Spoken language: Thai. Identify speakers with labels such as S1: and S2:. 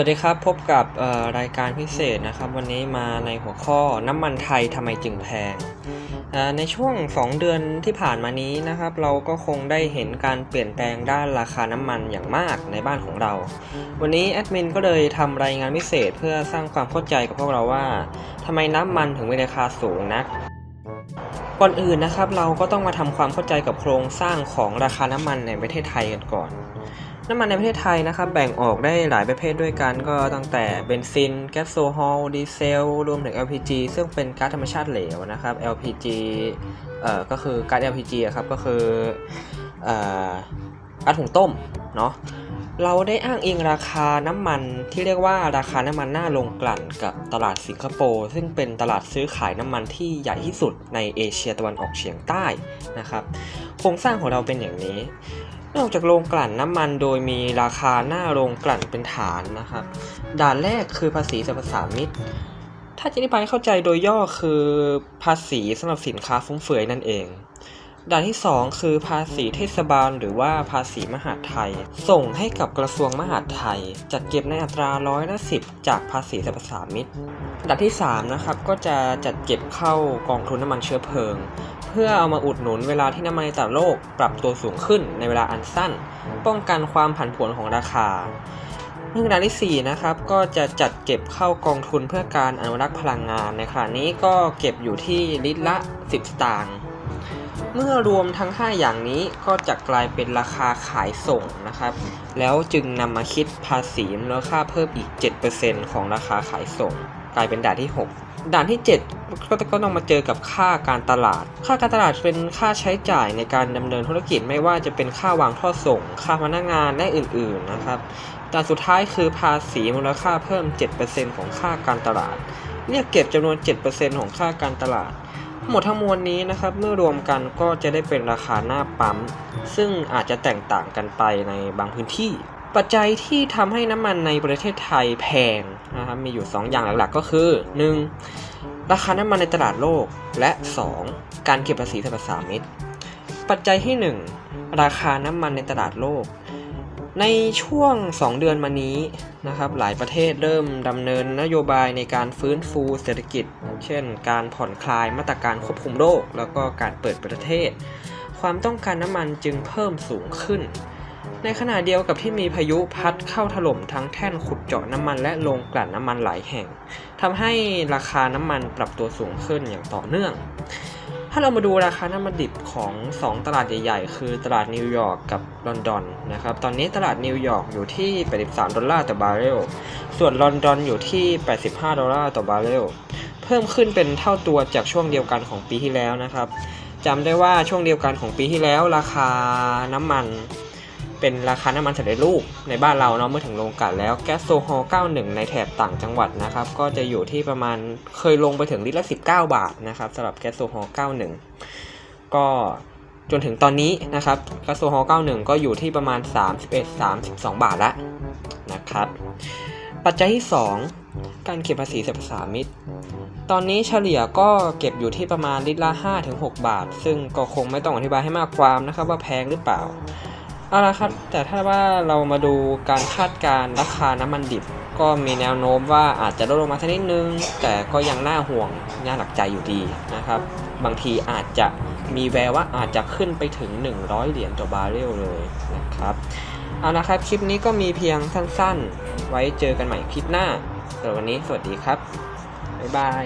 S1: วัสดีครับ พบกับรายการพิเศษนะครับ วันนี้มาในหัวข้อน้ำมันไทยทำไมจึงแพง ในช่วง 2 เดือนที่ผ่านมานี้นะครับ เราก็คงได้เห็นการเปลี่ยนแปลงด้านราคาน้ำมันอย่างมากในบ้านของเรา วันนี้แอดมินก็เลยทำรายงานพิเศษเพื่อสร้างความเข้าใจกับพวกเราว่าทำไมน้ำมันถึงมีราคาสูงนักก่อนอื่นนะครับเราก็ต้องมาทำความเข้าใจกับโครงสร้างของราคาน้ำมันในประเทศไทยกันก่อน น้ำมันในประเทศไทยนะครับ แบ่งออกได้หลายประเภทด้วยกัน ก็ตั้งแต่เบนซิน แก๊สโซฮอล ดีเซล รวมถึง LPG ซึ่งเป็นก๊าซธรรมชาติเหลวนะครับ LPG เอ่อ ก็คือก๊าซ LPG อะครับ ก็คือเอ่อก๊าซหุงต้ม เนาะเราได้อ้างอิงราคาน้ำมันที่เรียกว่าราคาน้ำมันหน้าโรงกลั่นกับตลาดสิงคโปร์ซึ่งเป็นตลาดซื้อขายน้ำมันที่ใหญ่ที่สุดในเอเชียตะวันออกเฉียงใต้นะครับ โครงสร้างของเราเป็นอย่างนี้ นอกจากโรงกลั่นน้ำมันโดยมีราคาหน้าโรงกลั่นเป็นฐานนะครับ ด่านแรกคือภาษีสรรพสามิตถ้าจะอธิบายเข้าใจโดยย่อคือภาษีสำหรับสินค้าฟุ่มเฟือยนั่นเอง ด่านที่ 2 คือภาษีเทศบาล หรือว่าภาษีมหาดไทย ส่งให้กับกระทรวงมหาดไทย จัดเก็บในอัตราร้อยละสิบจากภาษีสรรพสามิตด่านที่3นะครับก็จะจัดเก็บเข้ากองทุนน้ำมันเชื้อเพลิง เพื่อเอามาอุดหนุนเวลาที่น้ำมันในตลาดโลกปรับตัวสูงขึ้นในเวลาอันสั้น ป้องกันความผันผวนของราคาเรื่องด่านที่4นะครับก็จะจัดเก็บเข้ากองทุนเพื่อการอนุรักษ์พลังงานในขณะนี้ก็เก็บอยู่ที่ลิตรละ 10 สตางค์เมื่อรวมทั้ง 5 อย่างนี้ก็จะกลายเป็นราคาขายส่งนะครับ แล้วจึงนำมาคิดภาษีมูลค่าเพิ่มอีก 7%ของราคาขายส่งกลายเป็นด่านที่ 6 ด่านที่ 7 ก็ก็ต้องมาเจอกับค่าการตลาด ค่าการตลาดเป็นค่าใช้จ่ายในการดำเนินธุรกิจไม่ว่าจะเป็นค่าวางท่อส่ง ค่าพนักงานและอื่น ๆนะครับด่านสุดท้ายคือภาษีมูลค่าเพิ่ม 7%ของค่าการตลาด เรียกเก็บจำนวน 7%ของค่าการตลาดหมดทั้งมวลนี้นะครับเมื่อรวมกันก็จะได้เป็นราคาหน้าปั๊ม ซึ่งอาจจะแตกต่างกันไปในบางพื้นที่ ปัจจัยที่ทำให้น้ำมันในประเทศไทยแพงนะครับมีอยู่ 2 อย่างหลักๆก็คือ 1. ราคาน้ำมันในตลาดโลก และ 2. การเก็บภาษีสรรพสามิตปัจจัยที่ 1 ราคาน้ำมันในตลาดโลก ในช่วง 2 เดือนมานี้นะครับหลายประเทศเริ่มดำเนินนโยบายในการฟื้นฟูเศรษฐกิจ เช่น การผ่อนคลายมาตรการควบคุมโรคแล้วก็การเปิดประเทศ ความต้องการน้ำมันจึงเพิ่มสูงขึ้น ในขณะเดียวกับที่มีพายุพัดเข้าถล่มทั้งแท่นขุดเจาะน้ำมันและโรงกลั่นน้ำมันหลายแห่งทำให้ราคาน้ำมันปรับตัวสูงขึ้นอย่างต่อเนื่อง ถ้าเรามาดูราคาน้ำมันดิบของ 2 ตลาดใหญ่ๆ คือตลาดนิวยอร์กกับลอนดอนนะครับ ตอนนี้ตลาดนิวยอร์กอยู่ที่ 83 ดอลลาร์ต่อบาร์เรล ส่วนลอนดอนอยู่ที่ 85 ดอลลาร์ต่อบาร์เรล เพิ่มขึ้นเป็นเท่าตัวจากช่วงเดียวกันของปีที่แล้วนะครับจำได้ว่าช่วงเดียวกันของปีที่แล้ว ราคาน้ำมัน เป็นราคาน้ำมันสำเร็จรูปในบ้านเราเนาะเมื่อถึงโรงกลั่นแล้วแก๊สโซฮอล91 ในแถบต่างจังหวัดนะครับ ก็จะอยู่ที่ประมาณเคยลงไปถึงลิตรละ 19 บาทนะครับสำหรับแก๊สโซฮอล91 ก็จนถึงตอนนี้นะครับแก๊สโซฮอล91 ก็อยู่ที่ประมาณ 31-32 บาทล้วนะครับ ปัจจัยที่ 2 การเก็บภาษีสรรพสามิตตอนนี้เฉลี่ยก็เก็บอยู่ที่ประมาณลิตรละ 5-6 บาท ซึ่งก็คงไม่ต้องอธิบายให้มากความนะครับว่าแพงหรือเปล่า เอาละครับ แต่ถ้าว่าเรามาดูการคาดการณ์ราคาน้ำมันดิบ ก็มีแนวโน้มว่าอาจจะลดลงมาสักนิดนึง แต่ก็ยังน่าห่วงน่าหนักใจอยู่ดีนะครับ บางทีอาจจะมีแววว่าอาจจะขึ้นไปถึง 100 เหรียญต่อบาร์เรลเลยนะครับเอาละครับคลิปนี้ก็มีเพียงสั้นๆ ไว้เจอกันใหม่คลิปหน้าสำหรับวันนี้สวัสดีครับ บ๊ายบาย